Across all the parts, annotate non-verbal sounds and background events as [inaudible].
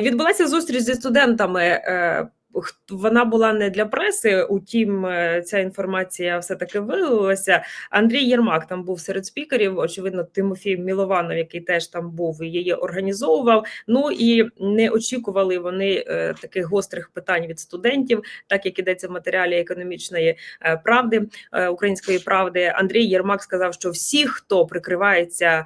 Відбулася зустріч зі студентами. Вона була не для преси, утім, е, ця інформація все-таки виявилася. Андрій Єрмак там був серед спікерів. Очевидно, Тимофій Мілованов, який теж там був і її організовував. Ну і не очікували вони е, таких гострих питань від студентів, так як ідеться в матеріалі економічної е, правди української правди. Андрій Єрмак сказав, що всі, хто прикривається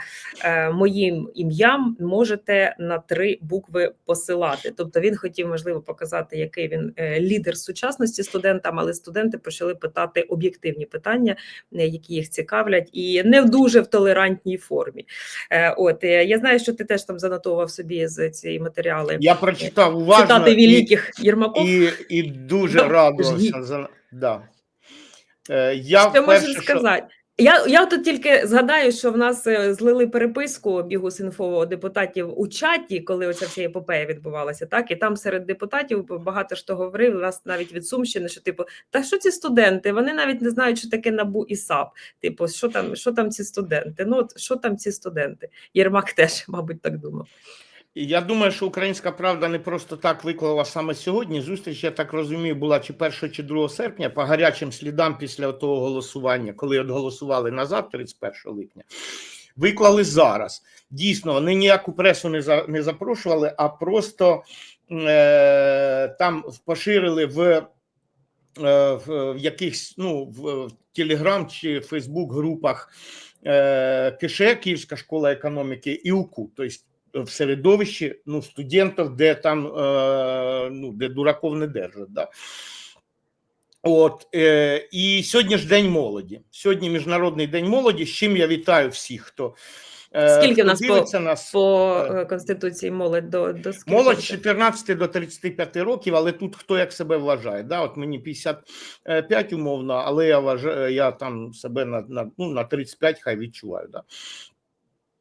моїм ім'ям можете на три букви посилати. Тобто він хотів, можливо, показати, який він е, лідер сучасності студентам, але студенти почали питати об'єктивні питання, е, які їх цікавлять, і не в дуже в толерантній формі. Е, От я знаю, що ти теж там занотовував собі з ці матеріали Я прочитав уважно цитати і, великих Єрмаков. і, і дуже радувався. За, да. я Що вперше, можеш сказати? Я, я тут тільки згадаю, що в нас е, злили переписку бігус.інфо депутатів у чаті, коли оця вся епопея відбувалася, так і там серед депутатів багато що говорив, у нас навіть від Сумщини, що типу, та що ці студенти? Вони навіть не знають, що таке набу і САП. Типу, що там, що там ці студенти? Ну от що там ці студенти? Єрмак теж, мабуть, так думав. Я думаю, що українська правда не просто так виклала саме сьогодні. Зустріч, я так розумію, була чи 1 чи 2 серпня по гарячим слідам після того голосування, коли от голосували назад, 31 липня. Виклали зараз. Дійсно, вони ніяку пресу не за не запрошували, а просто е, там поширили в, е, в, в якихось ну в Телеграм чи Фейсбук групах е, КШЕ, Київська школа економіки і УКУ. Тобто в середовищі ну, студентів, де там е, ну, де дураков не держать. Да? От, е, і сьогодні ж День молоді. Сьогодні Міжнародний день молоді, з чим я вітаю всіх, хто, е, Скільки хто нас по- нас. По е, конституції молодь до, до скільки Молодь з 14 до 35 років, але тут хто як себе вважає. Да? От мені 55 умовно, але я вважаю, я там себе на, на, ну, на 35 хай відчуваю. Да?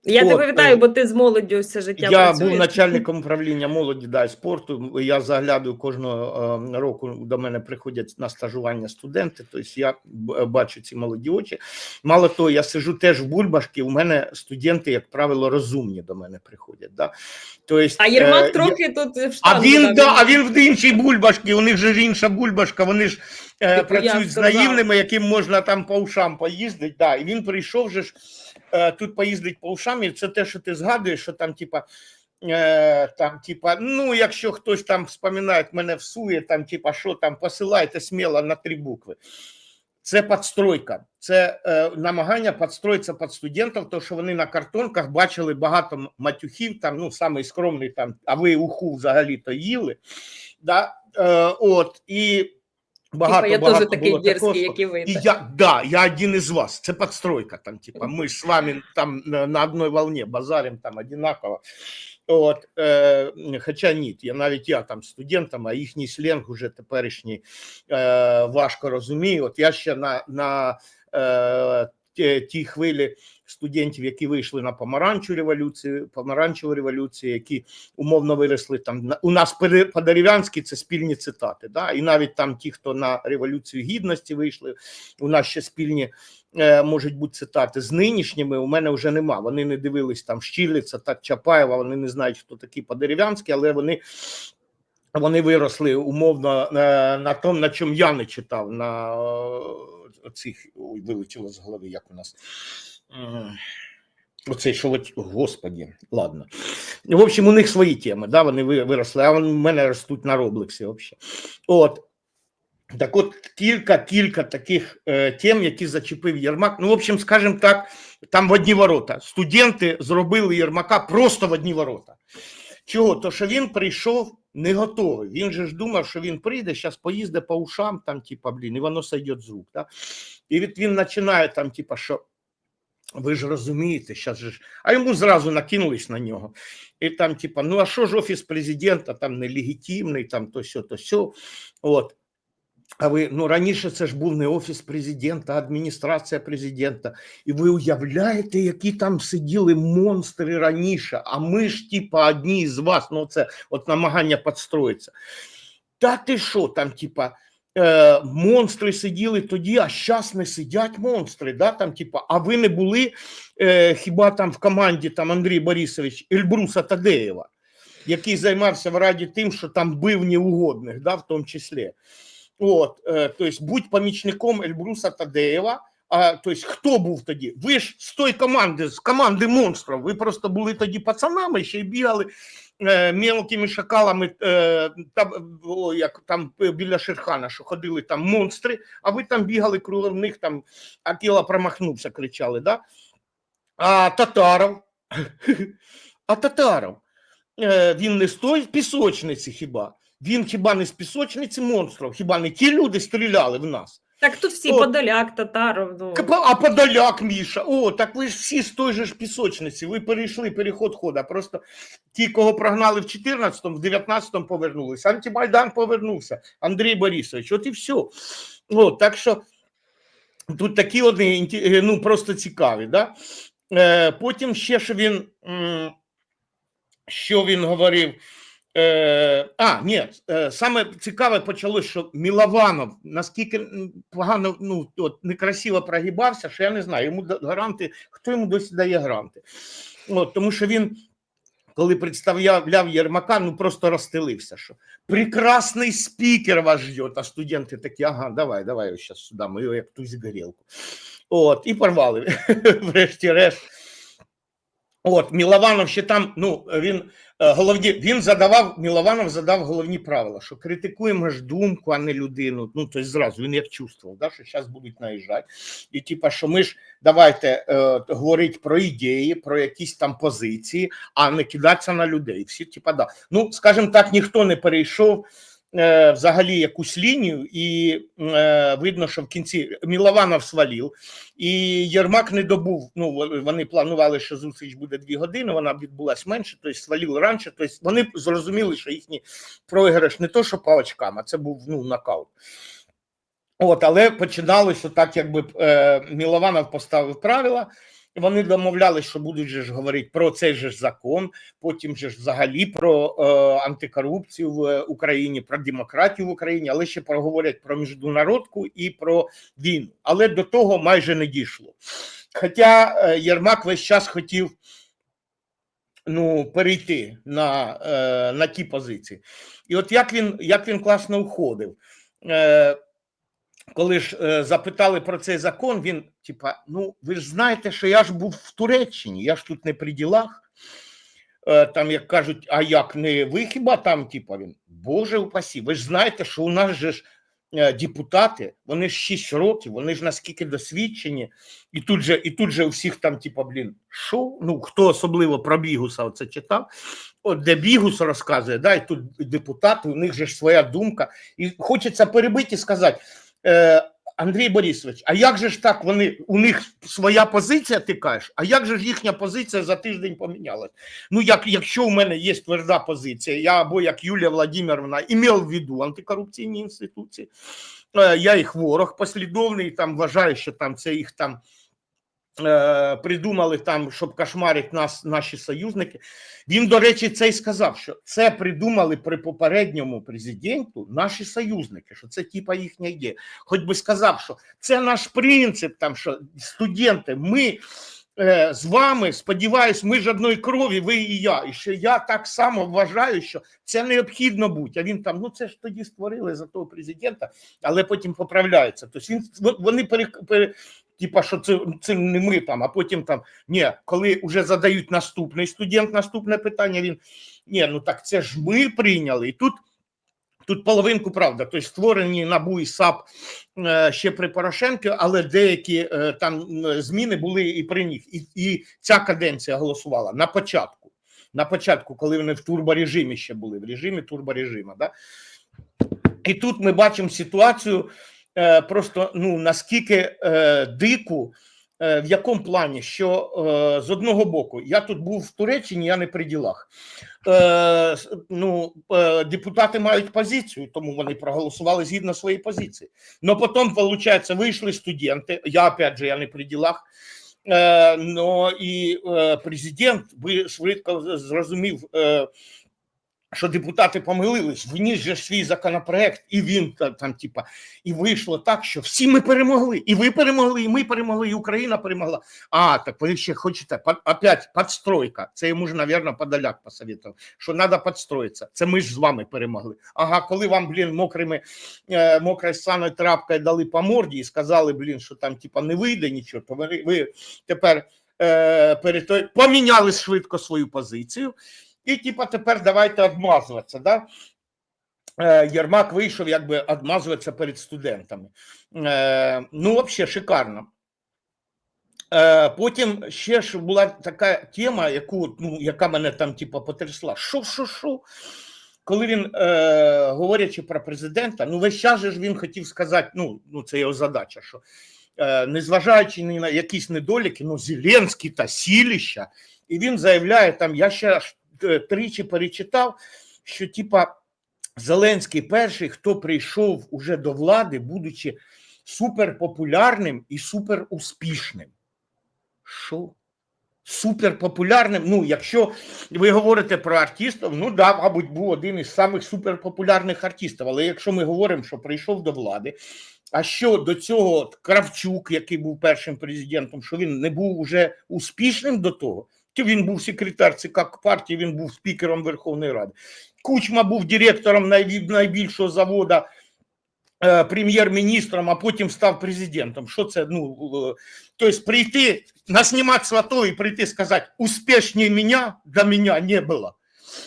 Я От, тебе вітаю, е, бо ти з молоддю все життя Я працюєш. був начальником управління молоді да, і спорту. Я заглядаю кожного е, року. До мене приходять на стажування студенти. Тобто я бачу ці молоді очі. Мало того, я сижу теж в бульбашки. У мене студенти, як правило, розумні до мене приходять. Да. Тобто, А е, Єрмак я- трохи тут в а він да, а він в іншій бульбашці. У них же ж інша бульбашка. Вони ж е, працюють з наївними, яким можна там по ушам поїздити. Да. І він прийшов же ж е, тут поїздить по ушам, і це те, що ти згадуєш, що там, типа. Е, там, типа, ну, якщо хтось там вспоминає, мене всує, там, типа, що там, посилайте сміло на три букви. Це підстройка, це е, намагання підстроїтися під студентів, тому що вони на картонках бачили багато матюхів, там, ну, самий скромний, там, а ви уху взагалі-то їли. Да? Е, от, і багато, Типа, я багато теж такий дерзкий, як і ви. и я, да, я один из вас. Это подстройка там, типа, мы с вами там на, одной волне базарим там одинаково. От, е, хоча ні, я навіть я там студентам, а їхній сленг уже теперішній е, важко розумію. От я ще на, на е, ті, тій хвилі студентів, які вийшли на помаранчу революцію, помаранчеву революцію, які умовно виросли там. У нас пере- по-дерев'янськи це спільні цитати. Да? І навіть там ті, хто на революцію гідності вийшли, у нас ще спільні е, можуть бути цитати з нинішніми. У мене вже нема. Вони не дивились там Щіліця, так Чапаєва. Вони не знають, хто такі по-дерев'янськи, але вони. Вони виросли умовно на, на тому, на чому я не читав, на е, цих ой, вилетіло з голови, як у нас. М, Оцей от- господі, ладно. В общем, у них свої теми, да, вони виросли, а вони в мене ростуть на Роблексі. От. Так от кілька кілька таких е, тем, які зачепив Єрмак. Ну, в общем, скажімо так, там в одні ворота. Студенти зробили Єрмака просто в одні ворота. Чого? То що він прийшов не готовий. Він же ж думав, що він прийде, зараз поїздить по ушам, там, типа, блін, і воно сойде з рук. Да? І від він починає там, типа, що ви ж розумієте, зараз же. А йому зразу накинулись на нього. І там, типа, ну а що ж офіс президента там нелегітимний, там то сьо, то сьо. От. А ви ну раніше це ж був не офіс президента, а адміністрація президента. І ви уявляєте, які там сиділи монстри раніше, а ми ж, типа, одні з вас, ну це от намагання підстроїтися. Та ти що там, типа, е, монстри сиділи тоді, а зараз не сидять монстри. Да? Там, типа, а ви не були е, хіба там в команді там Андрій Борисович Ельбруса Тадеєва? який займався в Раді тим, що там бив неугодних, да, в тому числі. От, е, тобто, будь помічником Ельбруса Тадеєва. А тобто, хто був тоді? Ви ж з тої команди, з команди монстрів. Ви просто були тоді пацанами, ще й бігали е, мелкими шакалами, е, там, о, як там біля Шерхана, що ходили там монстри, а ви там бігали кругом них, там Акіла промахнувся, кричали. Да? А Татаров, [coughs] а Татаров, е, він не з тої пісочниці хіба? Він хіба не з пісочниці монстрів? Хіба не ті люди стріляли в нас? Так тут всі От. Подоляк, Татаров. Ну. А Подоляк, Міша, о, так ви ж всі з той же ж пісочниці, ви перейшли переход хода. Просто ті, кого прогнали в 14-му, в 19-му повернулися. Антимайдан повернувся, Андрій Борисович, от і все. О, так що тут такі одні, е, ну, просто цікаві. Да? Е, потім ще що він, що він говорив. Е, а, ні, е, саме цікаве почалось, що Мілованов наскільки погано, ну от некрасиво прогибався, що я не знаю, йому гранти, хто йому досі дає гранти. От, тому що він, коли представляв Єрмака, ну просто розстелився, що прекрасний спікер вас ждет, а студенти такі, ага, давай, давай зараз сюди, ми його як тузик горілку. От, і порвали, [laughs] врешті-решт. От, Мілованов ще там, ну, він е, головні, він задавав, Мілованов задав головні правила, що критикуємо ж думку, а не людину. Ну, тобто зразу він як чувствував, да, що зараз будуть наїжджати. І типа, що ми ж давайте е, говорити про ідеї, про якісь там позиції, а не кидатися на людей. Всі, типа, да. Ну, скажімо так, ніхто не перейшов е, взагалі якусь лінію, і е, видно, що в кінці Мілованов свалив, і Єрмак не добув. Ну вони планували, що зустріч буде дві години. Вона відбулась менше, тобто свалив раніше. Тобто вони зрозуміли, що їхній програш не то, що по очкам, а це був ну нокаут. От, але починалося так, якби е, Мілованов поставив правила. Вони домовлялися, що будуть же ж говорити про цей же ж закон, потім же ж взагалі про е, антикорупцію в Україні, про демократію в Україні, але ще проговорять про міжнародку і про війну. Але до того майже не дійшло. Хоча е, Єрмак весь час хотів ну, перейти на, е, на ті позиції. І от як він, як він класно уходив. Е, коли ж е, запитали про цей закон, він типа: ну ви ж знаєте, що я ж був в Туреччині, я ж тут не при ділах. Е, там, як кажуть, а як не ви хіба там, типа він, Боже упасі, ви ж знаєте, що у нас же ж е, депутати, вони ж 6 років, вони ж наскільки досвідчені, і тут же, і тут же у всіх там, типа, блін, що? Ну, хто особливо про Бігуса це читав, от де Бігус розказує, да, і тут депутати, у них же ж своя думка, і хочеться перебити і сказати. Е, Андрій Борисович, а як же ж так вони у них своя позиція, ти кажеш, а як же ж їхня позиція за тиждень помінялась? Ну, як якщо у мене є тверда позиція, я або як Юлія Владимировна імел в виду антикорупційні інституції, е, я їх ворог послідовний, там вважаю, що там це їх там. Е, Придумали там, щоб кошмарити нас, наші союзники. Він, до речі, це й сказав, що це придумали при попередньому президенту наші союзники, що це типа їхня ідея. Хоч би сказав, що це наш принцип, там що студенти, ми е, з вами, сподіваюсь, ми ж одної крові, ви і я. І що я так само вважаю, що це необхідно бути. А він там, ну це ж тоді створили за того президента, але потім поправляється. Тобто він вони Типа, що це, це не ми там, а потім там ні, коли вже задають наступний студент, наступне питання, він ні, ну так це ж ми прийняли. І тут тут половинку правда. Тобто створені НАБУ і САП е, ще при Порошенку, але деякі е, там зміни були і при них. І, і ця каденція голосувала на початку. На початку, коли вони в турборежимі ще були, в режимі турборежима. Да? І тут ми бачимо ситуацію е, просто ну наскільки е, дику, е, в якому плані, що е, з одного боку, я тут був в Туреччині, я не при ділах. Е, ну, е, депутати мають позицію, тому вони проголосували згідно своєї позиції. Но потім, виходить, вийшли студенти. Я опять же, я не при ділах. Е, но і е, президент швидко зрозумів. Е, що депутати помилились, вніс же свій законопроект, і він та- там, типа, і вийшло так, що всі ми перемогли, і ви перемогли, і ми перемогли, і Україна перемогла. А, так ви ще хочете, опять подстройка. Це йому ж, мабуть, Подоляк посоветував, що треба підстроїтися. Це ми ж з вами перемогли. Ага, коли вам, блін, мокрими, е, мокрою саною трапкою дали по морді і сказали, блін, що там, типа, не вийде нічого, то ви, ви тепер е, перед той, поміняли швидко свою позицію. І, типа, тепер давайте відмазуватися. Да? Е, Єрмак вийшов, якби відмазуватися перед студентами. Е, ну, взагалі, шикарно. Е, потім ще ж була така тема, яку, ну, яка мене там типа, потрясла. Що, що, що? Коли він, е, говорячи про президента, ну весь час же ж він хотів сказати, ну, ну це його задача, що е, незважаючи ні на якісь недоліки, ну Зеленський та сіліща, і він заявляє там, я ще аж тричі перечитав, що типа Зеленський перший, хто прийшов уже до влади, будучи суперпопулярним і суперуспішним. Що? Суперпопулярним. Ну, якщо ви говорите про артистів, ну да, мабуть, був один із самих суперпопулярних артистів. Але якщо ми говоримо, що прийшов до влади, а що до цього Кравчук, який був першим президентом, що він не був уже успішним до того, то він був секретар ЦК партії, він був спікером Верховної Ради. Кучма був директором най- найбільшого заводу, е, прем'єр-міністром, а потім став президентом. Що це? Ну, е, тобто прийти, наснімати свато і прийти сказати, успішніше мене до мене не було.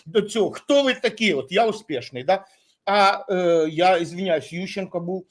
До цього, хто ви такі? От я успішний, да? А е, я извиняюсь, Ющенко був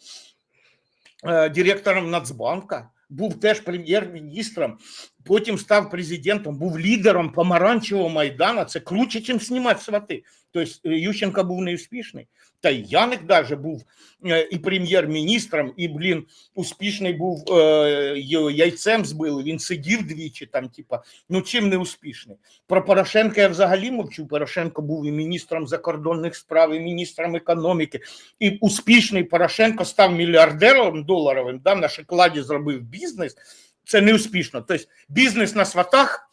е, директором Нацбанка, був теж прем'єр-міністром, потім став президентом, був лідером помаранчевого майдану. Це круче, ніж знімати свати. Тобто е, Ющенко був неуспішний. Та Яник даже був е, і прем'єр-міністром, і, блін, успішний був е, яйцем збили. Він сидів двічі там, типа, ну чим не успішний. Про Порошенка я взагалі мовчу. Порошенко був і міністром закордонних справ, і міністром економіки. І успішний Порошенко став мільярдером доларовим, да, на шоколаді зробив бізнес. Це не успішно. Тобто бізнес на сватах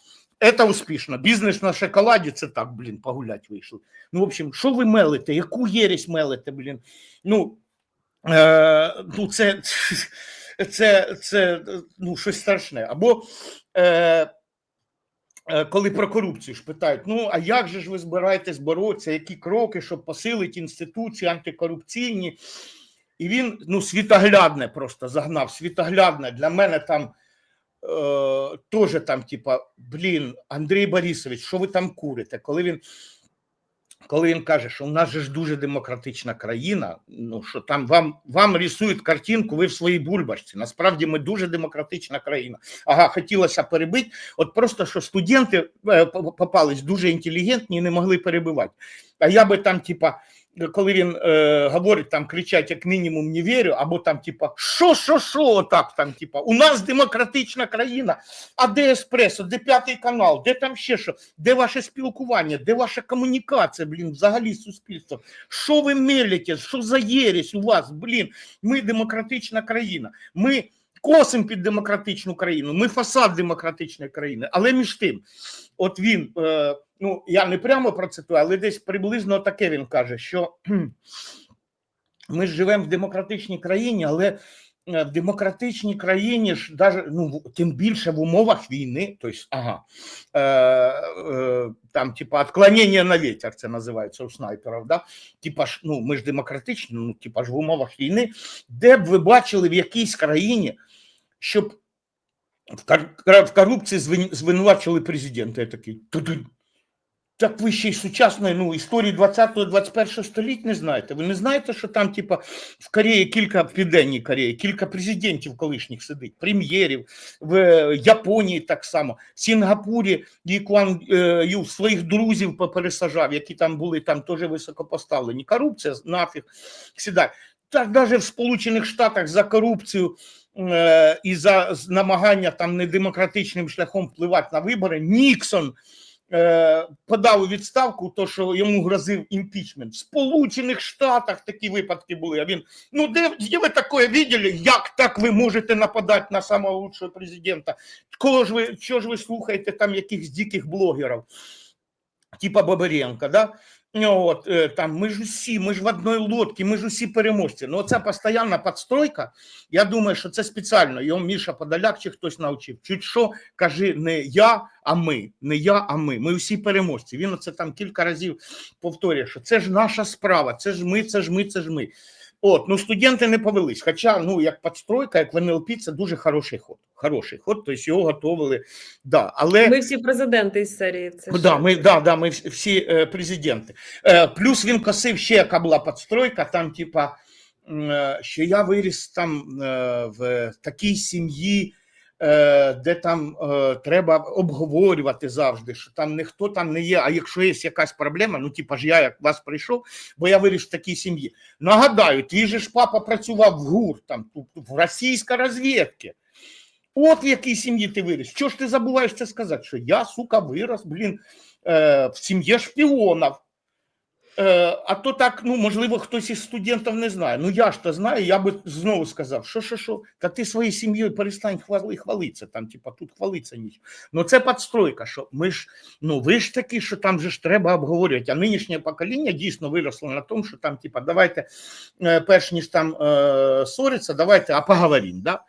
це успішно. Бізнес на шоколаді це так, блін, погулять вийшли. Ну, в общем, що ви мелите? Яку єресь мелите, блін? Ну, е, ну це, [laughs] це, це ну, щось страшне. Або е, е, коли про корупцію ж питають: ну а як же ж ви збираєтесь боротися, які кроки, щоб посилити інституції антикорупційні? І він ну, світоглядне просто загнав, світоглядне. Для мене там е, теж там, типа, блін, Андрій Борисович, що ви там курите? Коли він, коли він каже, що у нас же ж дуже демократична країна, ну що там вам, вам рисують картинку, ви в своїй бульбашці. Насправді ми дуже демократична країна. Ага, хотілося перебити. От просто що студенти е, попались дуже інтелігентні і не могли перебивати. А я би там, типа, коли він е, говорить, там кричать як мінімум не вірю, або там, типа, що, що, що, отак там, типа, у нас демократична країна, а де еспресо, де п'ятий канал, де там ще що, де ваше спілкування, де ваша комунікація, блін, взагалі з суспільством? Що ви мелите, що за єресь у вас, блін, ми демократична країна, ми косимо під демократичну країну, ми фасад демократичної країни, але між тим, от він, е, ну я не прямо процитую, але десь приблизно таке він каже, що [clears throat] ми живемо в демократичній країні, але е, в демократичній країні ж даже, ну, тим більше в умовах війни, тобто, ага, е, е, там, типа, отклонення на ветер, це називається у снайперів, да? типа ж, ну, ми ж демократичні, ну, типа ж в умовах війни, де б ви бачили в якійсь країні, щоб в корупції звин- звинувачили президента. Я такий. Так ви ще й сучасної ну, історії 20-21 століття не знаєте. Ви не знаєте, що там, типа, в Кореї кілька в Південній Кореї, кілька президентів колишніх сидить, прем'єрів, в е, Японії так само, в Сінгапурі Ді Куан е, Ю своїх друзів попересажав, які там були там теж високопоставлені. Корупція нафіг сідай. Так навіть в Сполучених Штатах за корупцію е, і за намагання там недемократичним шляхом впливати на вибори, Ніксон е, подав у відставку, то що йому грозив імпічмент. В Сполучених Штатах такі випадки були. А він ну де, де ви таке видели? Як так ви можете нападати на самого лучшого президента? Кого ж ви що ж ви слухаєте там якихось диких блогерів? Типа Бабаренка, да? Ну, От, е, там, ми ж усі, ми ж в одній лодці, ми ж усі переможці. Ну, це постійна підстройка. Я думаю, що це спеціально. Його Міша Подоляк чи хтось навчив. Чуть що, кажи, не я, а ми. Не я, а ми. Ми всі переможці. Він оце там кілька разів повторює, що це ж наша справа, це ж ми, це ж ми, це ж ми. От, ну студенти не повелись. Хоча, ну, як підстройка, як в НЛП, це дуже хороший ход. Хороший ход, тобто його готували. Да, але... Ми всі президенти із серії. Це Ну, да, ми, да, да, ми всі- е, президенти. Е, плюс він косив ще, яка була підстройка, там, типа, е, що я виріс там е, в такій сім'ї, де там е, треба обговорювати завжди, що там ніхто там не є. А якщо є якась проблема, ну типа ж я як вас прийшов, бо я виріс в такій сім'ї. Нагадаю, твій же ж папа працював в ГУР, там в російській розвідці. От в якій сім'ї ти виріс. Що ж ти забуваєш це сказати? Що я, сука, вирос, блін, е, в сім'ї шпіонів. Е, а то так, ну, можливо, хтось із студентів не знає. Ну я ж то знаю, я би знову сказав, що, що, що, та ти своєю сім'єю перестань хвали, хвалитися, там, типа, тут хвалиться ніч. Ну це підстройка, що ми ж, ну ви ж такі, що там же ж треба обговорювати. А нинішнє покоління дійсно виросло на тому, що там, типа, давайте, е, перш ніж там е, ссориться, давайте, а поговоримо, да?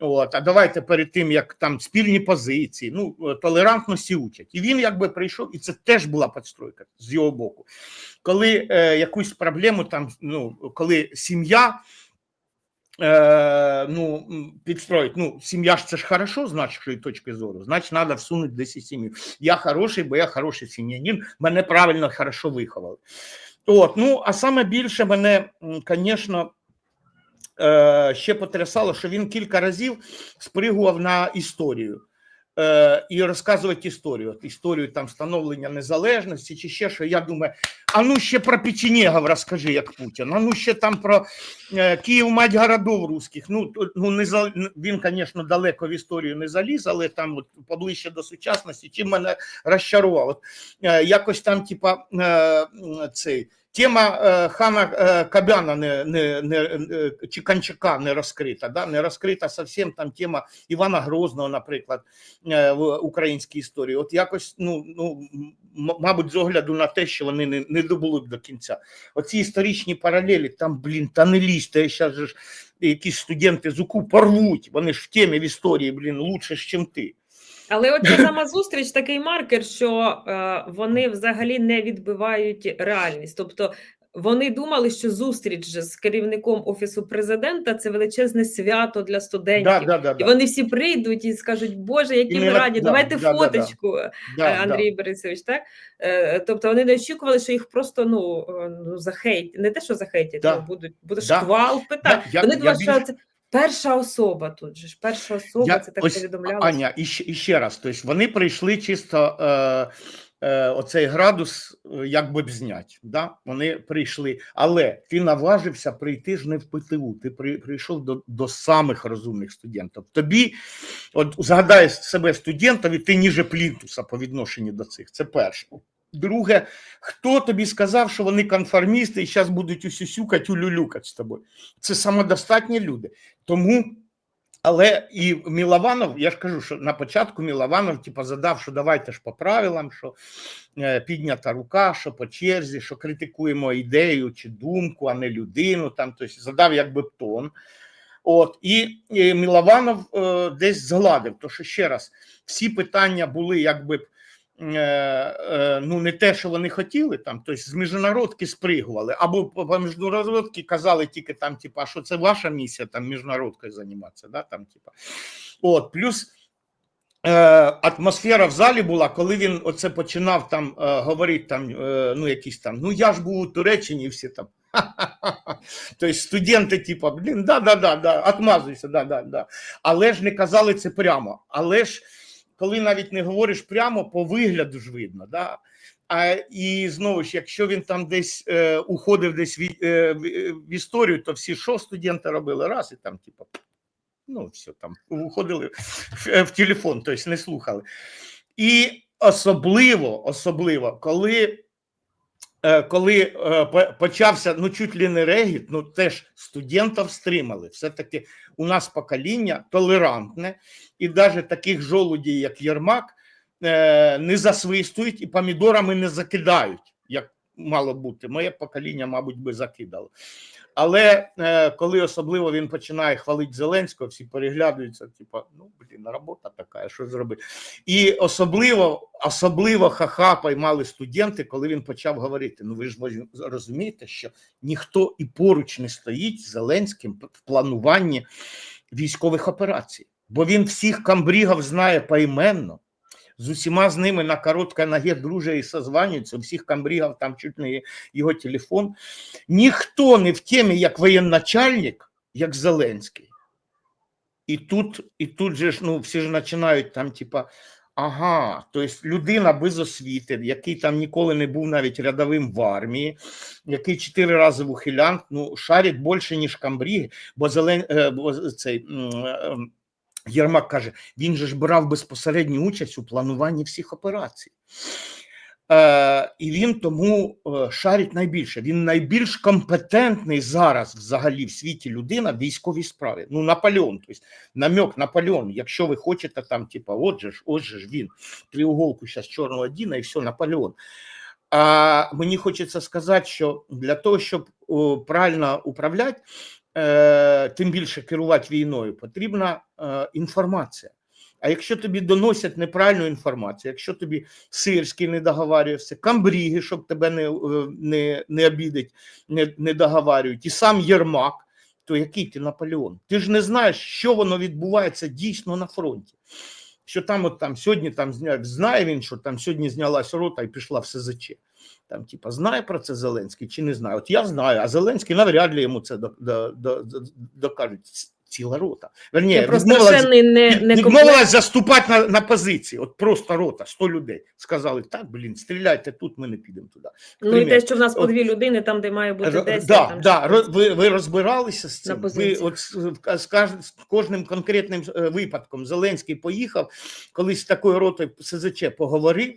От, а давайте перед тим, як там спільні позиції, ну, е, толерантності учать. І він якби прийшов, і це теж була підстройка з його боку. Коли е, якусь проблему там, ну, коли сім'я е, ну, підстроїть, ну, сім'я ж це ж хорошо, з точки зору, значить, треба всунути десь і сім'ю. Я хороший, бо я хороший сім'янин, мене правильно, хорошо виховали. От, ну, а саме більше мене, звісно, ще потрясало, що він кілька разів спригував на історію е, і розказувати історію. Історію там становлення незалежності чи ще що. Я думаю, а ну ще про печенегів розкажи, як Путін. А ну ще там про е, Київ, мать городов русських. Ну, ну не за, він, звісно, далеко в історію не заліз, але там от, поближче до сучасності, чим мене розчарував. От, е, якось там, типа, е, цей. Тема е, хана е, Кабяна не, не, не, е, чи Канчака не розкрита. Да? Не розкрита зовсім там тема Івана Грозного, наприклад, в українській історії. От якось, ну, ну мабуть, з огляду на те, що вони не, не добули б до кінця. Оці історичні паралелі, там, блін, та не лізьте, зараз же ж якісь студенти з УКУ порвуть, вони ж в темі в історії, блін, лучше, ніж ти. Але от ця сама зустріч такий маркер, що е, вони взагалі не відбивають реальність. Тобто вони думали, що зустріч з керівником офісу президента це величезне свято для студентів. Да, да, да, І вони всі прийдуть і скажуть, Боже, які ми раді, да, давайте да, да, да. фоточку, е, Да, да. Андрій Борисович. Так Е, тобто вони не очікували, що їх просто ну, е, ну не те, що захейтять, Да. будуть буде Да. шквал питань. Я- вони думали, що це перша особа тут же ж перша особа. Я- це так ось, повідомлялося. Аня, і ще, і ще раз, тобто вони прийшли чисто е, е, оцей градус е, як би б зняти. Да? Вони прийшли, але ти наважився прийти ж не в ПТУ, ти при, прийшов до, до самих розумних студентів. Тобі, от згадай себе студентів, і ти ніже плінтуса по відношенню до цих. Це перше. Друге, хто тобі сказав, що вони конформісти і зараз будуть усюсюкати, улюлюкати з тобою? Це самодостатні люди. Тому але і Мілованов, я ж кажу, що на початку Мілованов типу, задав, що давайте ж по правилам, що е, піднята рука, що по черзі, що критикуємо ідею чи думку, а не людину. Там, тобто задав якби тон. От, і, і Мілованов е, десь згладив, то що ще раз, всі питання були якби ну, не те, що вони хотіли, там, тобто з міжнародки спригували, або по, міжнародки казали тільки там, типа, що це ваша місія, там міжнародкою займатися. Да, там, типа. От, плюс е, атмосфера в залі була, коли він оце починав там е, говорити, там, е, ну, якісь там, ну я ж був у Туреччині, всі там. [laughs] Тобто студенти, типу, блін, да, да, да, да, отмазуйся, да, да, да. Але ж не казали це прямо. Але ж коли навіть не говориш прямо, по вигляду ж видно. Да? А, і знову ж, якщо він там десь е, уходив десь в, е, в, е, історію, то всі що студенти робили? Раз і там, типу, ну, все там, уходили в, е, в телефон, тобто не слухали. І особливо, особливо, коли коли е, почався ну чуть ли не регіт, ну теж студентів стримали. Все-таки у нас покоління толерантне, і навіть таких жолудів, як Єрмак, е, не засвистують і помідорами не закидають, як мало бути. Моє покоління, мабуть, би закидало. Але е, коли особливо він починає хвалити Зеленського, всі переглядаються, типу, ну блін, робота така, що зробити. І особливо, особливо ха-ха поймали студенти, коли він почав говорити: ну ви ж розумієте, що ніхто і поруч не стоїть з Зеленським в плануванні військових операцій, бо він всіх камбрігів знає поіменно. З усіма з ними на короткій ногі друже і созванюється, у всіх камбрігів там чуть не його телефон. Ніхто не в темі, як воєначальник, як Зеленський. І тут, і тут же ж ну, всі ж починають там, типа, ага, тобто людина без освіти, який там ніколи не був навіть рядовим в армії, який чотири рази в ухилянт, ну, шарить більше, ніж камбріги, бо Зелен, е, цей. Єрмак каже, він же ж брав безпосередню участь у плануванні всіх операцій. Е, і він тому е, шарить найбільше. Він найбільш компетентний зараз взагалі в світі людина в військовій справі. Ну, Наполеон, тобто намек Наполеон. Якщо ви хочете там, типа, отже ж, отже ж він, треуголку зараз чорного Діна і все, Наполеон. А мені хочеться сказати, що для того, щоб правильно управляти, е, тим більше керувати війною, потрібна е, інформація. А якщо тобі доносять неправильну інформацію, якщо тобі Сирський не договарюється, камбріги, щоб тебе не, е, не, не обідать, не, не договарюють, і сам Єрмак, то який ти Наполеон? Ти ж не знаєш, що воно відбувається дійсно на фронті. Що там, от там сьогодні там знає він, що там сьогодні знялась рота і пішла в СЗЧ. Там, типа, знає про це Зеленський чи не знає? От я знаю, а Зеленський навряд ли йому це до, до, до, до, докажуть. Ціла рота. Верні, відмовилась- не, не Відмовилась заступати на, на позиції. От просто рота, 100 людей. Сказали, так, блін, стріляйте тут, ми не підемо туди. Ну і те, що в нас по дві людини, там, де має бути Р- 10. да, там да, роз- ви, ви розбиралися з цим. Ви от з, з з кожним конкретним е, випадком Зеленський поїхав, колись з такою ротою СЗЧ поговорив,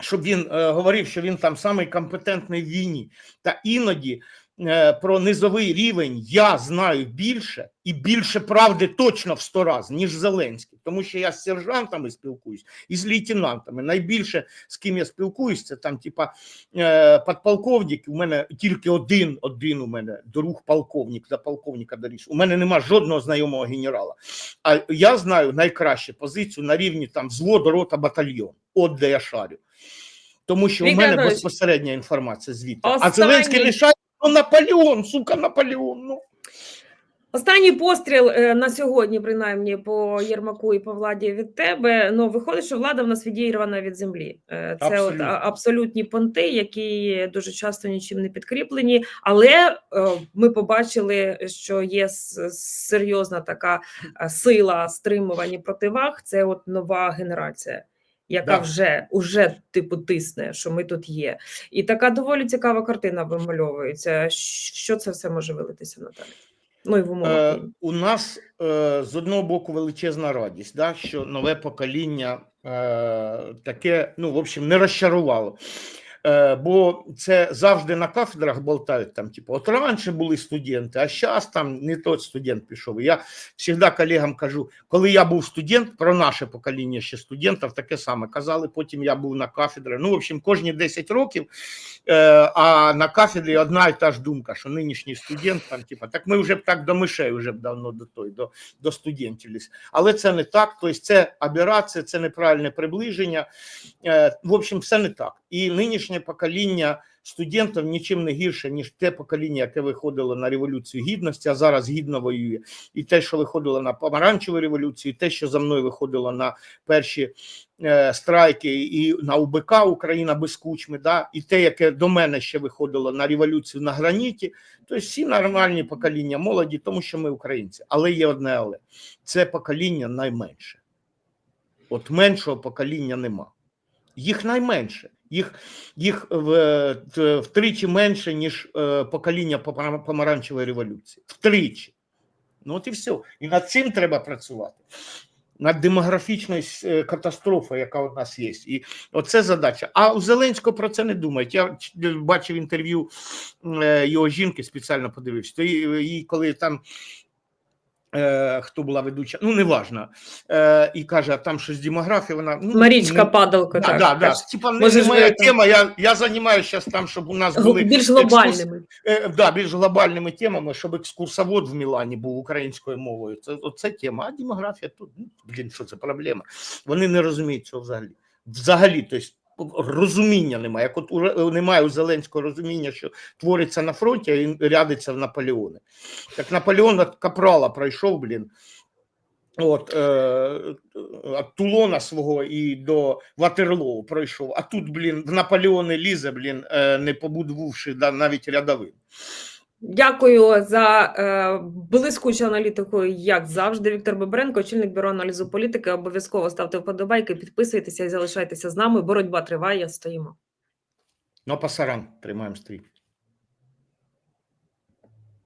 щоб він е, говорив, що він там самий компетентний в війні. Та іноді е, про низовий рівень я знаю більше і більше правди точно в сто разів, ніж Зеленський. Тому що я з сержантами спілкуюсь і з лейтенантами. Найбільше з ким я спілкуюсь, це там, типа, е, подполковник. У мене тільки один, один у мене друг полковник, до полковника доріс. У мене нема жодного знайомого генерала. А я знаю найкраще позицію на рівні там взводу, рота, батальйон. От де я шарю. Тому що у мене Анатолійович, безпосередня інформація звідти. А останній- Зеленський не шарить, ну Наполеон, сука, Наполеон. Ну. Останній постріл е, на сьогодні, принаймні, по Єрмаку і по владі від тебе. Ну виходить, що влада в нас відірвана від землі. Е, Це Абсолютно. от а- абсолютні понти, які дуже часто нічим не підкріплені. Але е, ми побачили, що є с- серйозна така е, сила стримування противаг. Це от нова генерація. Яка Да. вже уже типу тисне, що ми тут є, і така доволі цікава картина вимальовується. Що це все може вилитися Наталі? Ну і в умовах Е, у нас е, з одного боку величезна радість, да, що нове покоління е, таке, ну, в общем, не розчарувало. Е, бо це завжди на кафедрах болтають там, типу, от раніше були студенти, а зараз там не тот студент пішов. Я завжди колегам кажу, коли я був студент, про наше покоління ще студентів таке саме казали. Потім я був на кафедрі. Ну, в общем, кожні 10 років, е, а на кафедрі одна і та ж думка, що нинішній студент там, типу, так ми вже б так до мишей вже б давно до той, до, до студентів. Але це не так. Тобто це аберація, це неправильне приближення. Е, В общем, все не так. І нинішнє покоління студентів нічим не гірше, ніж те покоління, яке виходило на революцію гідності, а зараз гідно воює. І те, що виходило на помаранчеву революцію, і те, що за мною виходило на перші е, страйки і на УБК Україна без кучми, да, і те, яке до мене ще виходило на революцію на граніті. Тобто всі нормальні покоління молоді, тому що ми українці. Але є одне але це покоління найменше. От меншого покоління нема. Їх найменше. Їх, їх втричі менше, ніж е, покоління помаранчевої революції. Втричі. Ну от і все. І над цим треба працювати. Над демографічною е, катастрофою, яка у нас є. І оце задача. А у Зеленського про це не думають. Я бачив інтерв'ю е, його жінки, спеціально подивився. Їй коли там Е, хто була ведуча, ну неважно. Е, і каже, а там щось демографія, вона ну, Марічка Падалко. Да, так, да, да. Типа, не, не моя там- тема, я, я займаюся зараз там, щоб у нас були Більш екскурс- глобальними. Е, да, більш глобальними темами, щоб екскурсовод в Мілані був українською мовою. Це, це тема. А демографія тут, ну, блін, що це проблема. Вони не розуміють цього взагалі. Взагалі, тобто розуміння немає. Як от у, Ре- немає у Зеленського розуміння, що твориться на фронті, а він рядиться в Наполеони. Так Наполеон від Капрала пройшов, блін. От, е, Тулона свого і до Ватерлоу пройшов. А тут, блін, в Наполеони лізе, блін, е, не побудувавши навіть рядовим. Дякую за е, блискучу аналітику, як завжди. Віктор Бобренко, очільник бюро аналізу політики. Обов'язково ставте вподобайки, підписуйтеся і залишайтеся з нами. Боротьба триває. Стоїмо. Ну, пасаран тримаємо стрій.